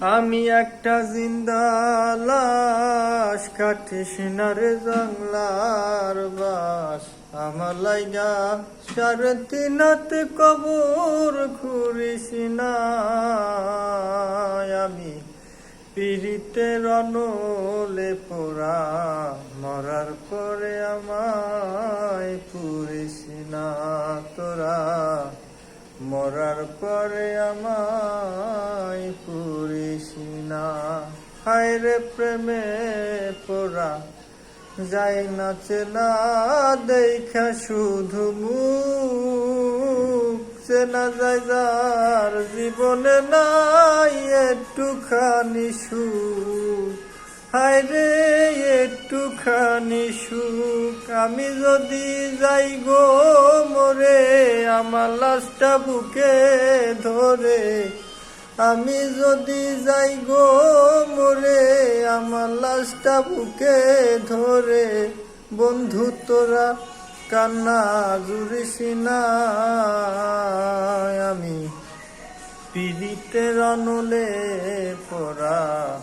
আমি একটা জিন্দা লাশ, কাটিস না রে জংলার বাস। আমার লাইগা সাড়ে তিনাত কবর খুরিস না। আমি পিড়িতে রনলে পোড়া, মরার পরে আমায় পুরিস না তোরা। মরার পরে আমায় না, হায় রে প্রেমে পোড়া, যাই না চেনা, দেখা শুধু মুখ। চেনা যায় যার জীবনে নাই একটুখানি সুখ। হায় রে, একটুখানি সুখ। আমি যদি যাই গো মরে, আমার লাশটা বুকে ধরে আমি যদি যাই গো মরে, আমার লাশটা বুকে ধরে। বন্ধু তোরা কান্না জুড়িস না। আমি পিড়িতে রনলে পড়া